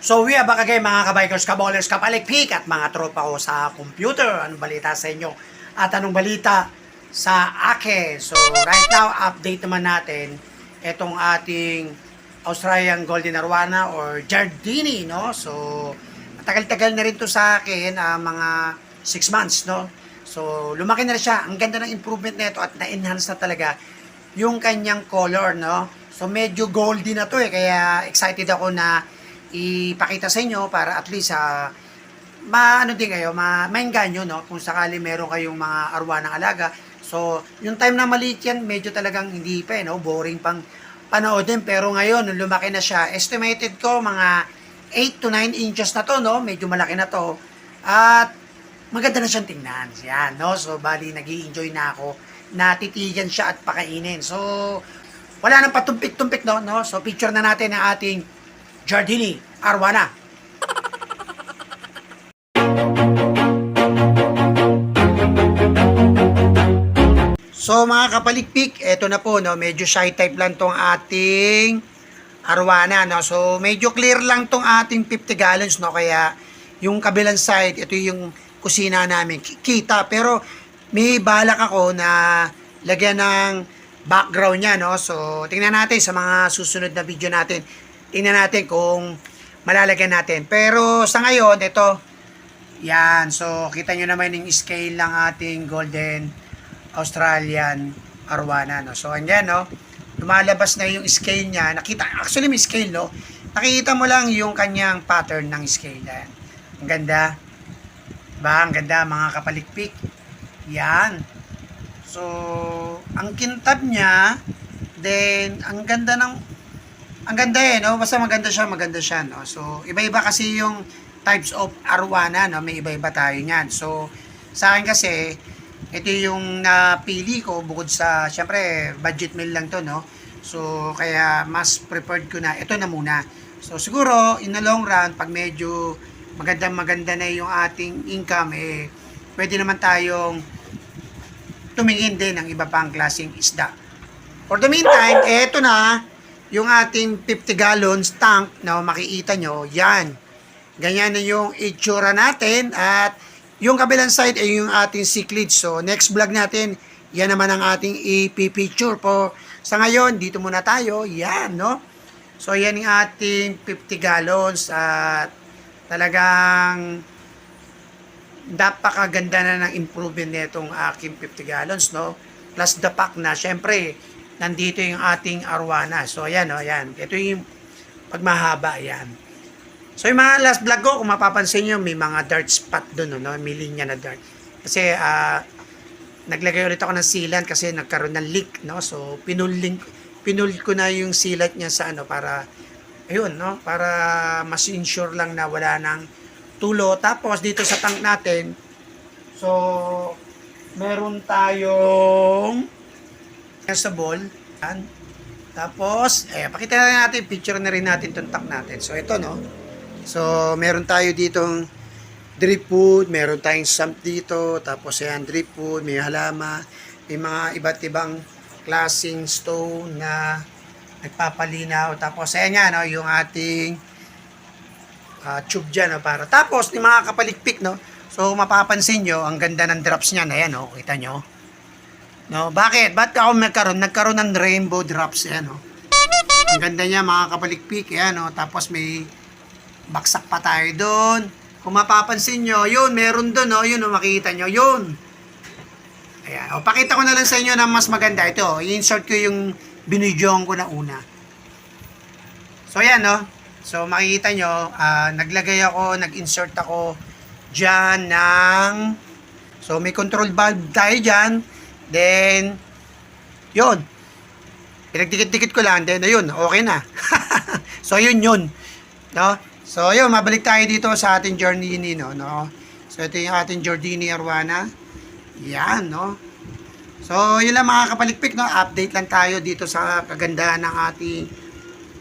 So we are back again mga kabikers, kabolers, kapalikpik at mga tropa ko sa computer. Anong balita sa inyo? At anong balita sa akin? So right now, update naman natin itong ating Australian Golden Arowana or Giardini, no? So matagal-tagal na rin to sa akin, ah, mga 6 months, no? So lumaki na rin siya. Ang ganda ng improvement nito at na-enhance na talaga yung kanyang color, no? So medyo goldy na to eh, kaya excited ako na ipakita sa inyo para at least sa maano din kayo, ma maengganyo no kung sakali meron kayong mga arwanang alaga. So, yung time na maliit yan, medyo talagang hindi pa eh, no? boring pang panoodin. Pero ngayon, nung lumaki na siya, estimated ko mga 8 to 9 inches na to, no? Medyo malaki na to. At maganda na siyang tingnan. Yan, no? So, bali, nag enjoy na ako. Natitigan siya at pakainin. So, wala nang patumpik-tumpik, no? no? So, picture na natin ang ating Giardini Arwana. So mga kapalikpik, eto na po, no, medyo shy type lang tong ating arwana, no. So medyo clear lang tong ating 50 gallons, no, kaya yung kabilang side, ito yung kusina namin, ki- kita. Pero may balak ako na lagyan ng background niya, no. So tingnan natin sa mga susunod na video natin. Tingnan natin kung malalagyan natin. Pero sa ngayon, ito, yan. So kita nyo naman yung scale ng ating golden Australian Arwana, no? So, andyan, no? Lumalabas na yung scale niya. Nakita, actually may scale, no? Nakikita mo lang yung kanyang pattern ng scale. Yan. Ang ganda. Ba, ang ganda, mga kapalikpik. Yan. So, ang kintab niya, then, ang ganda ng, ang ganda eh, no? Basta maganda siya, maganda siya, no? So, iba-iba kasi yung types of arwana, no? May iba-iba tayo niyan. So, sa akin kasi, ito yung napili ko bukod sa, syempre, budget meal lang to, no? So, kaya mas preferred ko na, ito na muna. So, siguro, in the long run, pag medyo magandang maganda na yung ating income, eh, pwede naman tayong tumingin din ng iba pang klaseng isda. For the meantime, eto na, yung ating 50 gallons tank na makikita nyo, yan. Ganyan na yung itsura natin at yung kabilang side ay yung ating cichlid. So, next vlog natin, yan naman ang ating ipipicture po. Sa ngayon, dito muna tayo. Yan, no? So, yan yung ating 50 gallons at talagang napakaganda na ng improvement nitong aking 50 gallons, no? Plus the pack na, syempre, nandito yung ating arwana. So, ayan, no? Ayan. Ito yung pagmahaba, ayan. So yung mga last vlog ko, kung mapapansin nyo, may mga dart spot doon, no? may linya na dart. Kasi ah, naglagay ulit ako ng sealant kasi nagkaroon ng leak, no? So pinuling pinul ko na yung sealant niya sa ano para ayun, no? Para mas ensure lang na wala nang tulo. Tapos dito sa tank natin, so meron tayong sa ball. Yan. Tapos, eh, pakita na natin, picture na rin natin itong tank natin. So, ito, no? So, meron tayo ditong drip food, meron tayong sump dito, tapos ayan, drip food, may halama, may mga iba't ibang klaseng stone na nagpapalinaw. Tapos, ayan nga, no, yung ating ah, tube dyan, no, para. Tapos, yung mga kapalikpik, no, so, mapapansin nyo, ang ganda ng drops niyan, ayan, no, kita nyo. No, bakit? Ba't ako nagkaroon? Nagkaroon ng rainbow drops, ayan, no. Ang ganda niya, mga kapalikpik, ayan, no, tapos may baksak pa tayo doon. Kung mapapansin nyo, yun, meron doon, oh, yun, oh, makikita nyo, yun. Ayan, o, pakita ko na lang sa inyo na mas maganda. Ito, i-insert ko yung binidyohan ko na una. So, ayan, no. So, makikita nyo, ah, naglagay ako, nag-insert ako dyan ng, so, may control valve tayo dyan. Then, yun. Pinagdikit-dikit ko lang, then, ayun, okay na. so, yun, yun. No? So, yun, mabalik tayo dito sa ating Giardini, no? no? So, ito yung ating Giardini Arwana. Yan, no? So, yun lang mga kapalikpik, no? Update lang tayo dito sa kagandahan ng ating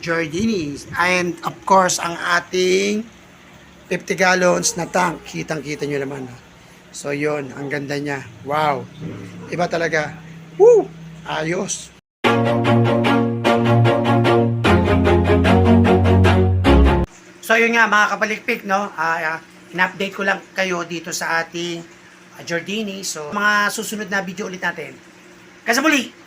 Giardini. And, of course, ang ating 50 gallons na tank. Kitang-kita nyo naman, no? So, yun, ang ganda niya. Wow! Iba talaga. Woo! Ayos! So yun nga mga kapalikpik, no? Ah, in-update ko lang kayo dito sa ating ah, Jordini. So mga susunod na video ulit natin. Kasi muli! Woo!